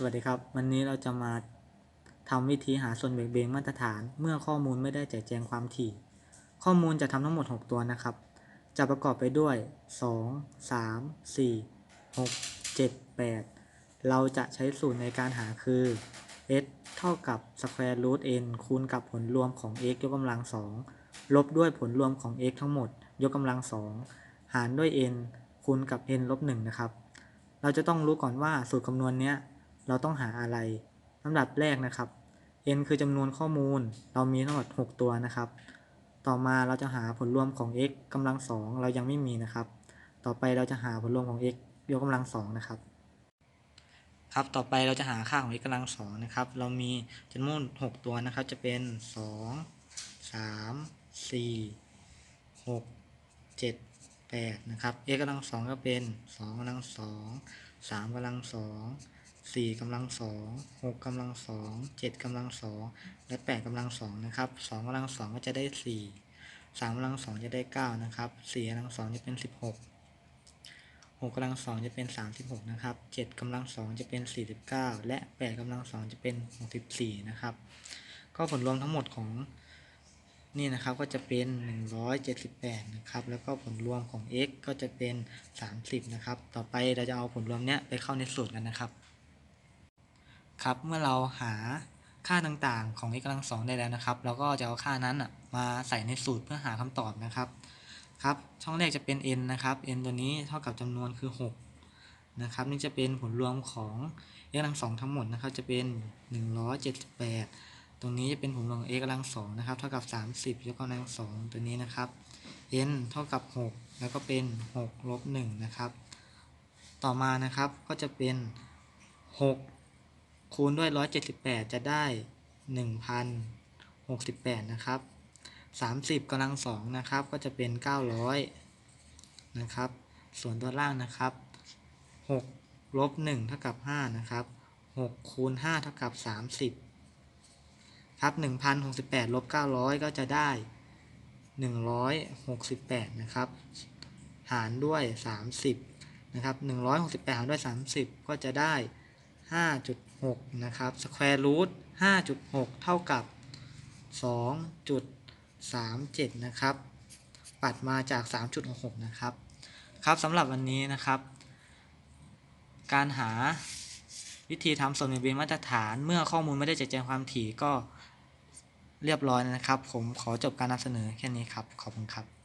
สวัสดีครับ วันนี้เราจะมาทำวิธีหาส่วนเบี่งเบนมาตรฐาน เมื่อข้อมูลไม่ได้แจกแจงความถี่ ข้อมูลจะทำทั้งหมด 6 ตัวนะครับ จะประกอบไปด้วย 2 3 4 6 7 8 เราจะใช้สูตรในการหาคือ s เท่ากับ square root n คูณกับผลรวมของ x ยกกำลัง 2 ลบด้วยผลรวมของ x ทั้งหมด ยกกำลัง 2 หารด้วย n คูณกับ n ลบ1นะครับ เราจะต้องรู้ก่อนว่าสูตรคำนวณเนี้ย เราต้องหาอะไรลำดับแรกนะครับ n คือจำนวนข้อมูล เรามีทั้งหมด 6 ตัวนะครับ ต่อมาเราจะหาผลรวมของ x กำลังสองเรายังไม่มีนะครับ ต่อไปเราจะหาผลรวมของ x ยกกำลังสองนะครับ ครับ ต่อไปเราจะหาค่าของ x กำลังสองนะครับ เรามีจำนวน 6 ตัวนะครับ จะเป็น 2 3 4 6 7 8นะครับ x กำลังสองก็เป็น2กำลังสอง3กำลังสอง สี่กำลังสองหกกำลังสองเจ็ดกำลังสองและแปดกำลังสองนะครับสองกำลังสองก็จะได้สี่สามกำลังสองจะได้เก้านะครับสี่กำลังสองจะเป็นสิบหกหกกำลังสองจะเป็นสามสิบหกนะครับเจ็ดกำลังสองจะเป็นสี่สิบเก้าและแปดกำลังสองจะเป็นหกสิบสี่นะครับ ก็ผลรวมทั้งหมดของนี่นะครับก็จะเป็น 178 นะครับ แล้วก็ผลรวมของ x ก็จะเป็น 30 นะครับ ต่อไปเราจะเอาผลรวมเนี้ยไปเข้าในสูตรกันนะครับ ครับเมื่อเราหาค่าต่างๆ ของ x กำลังสองได้แล้วนะครับ เราก็จะเอาค่านั้นอะมาใส่ในสูตรเพื่อหาคำตอบนะครับครับช่องแรกจะเป็น n นะครับ n ตัวนี้เท่ากับจำนวนคือ 6 นะครับ นี่จะเป็นผลรวมของ x กำลังสองทั้งหมดนะครับ จะเป็น 178 ตรงนี้จะเป็นผลรวมของ x กำลังสองนะครับ เท่ากับ 30ยกกำลังสองตัวนี้นะครับ n เท่ากับ 6 แล้วก็เป็น6ลบ1นะครับ ต่อมานะครับก็จะเป็น 6 คูณด้วย 178 จะได้ 1,068 นะครับ 30กำลังสองนะครับ ก็จะเป็น 900 นะครับ ส่วนตัวล่างนะครับ 6 ลบ 1 เท่ากับ 5 นะครับ 6 คูณ 5 เท่ากับ 30 ครับ 1,068 ลบ 900 ก็จะได้ 168 นะครับ หารด้วย 30 นะครับ 168 หารด้วย 30 ก็จะได้5.8 6นะครับ square root 5.6 เท่ากับ 2.37 นะครับ ปัดมาจาก 3.66 นะครับ ครับสำหรับวันนี้นะครับ การหาวิธีทำส่วนเบี่ยงเบนมาตรฐานเมื่อข้อมูลไม่ได้แจกแจงความถี่ก็เรียบร้อยนะครับ ผมขอจบการนำเสนอแค่นี้ครับ ขอบคุณครับ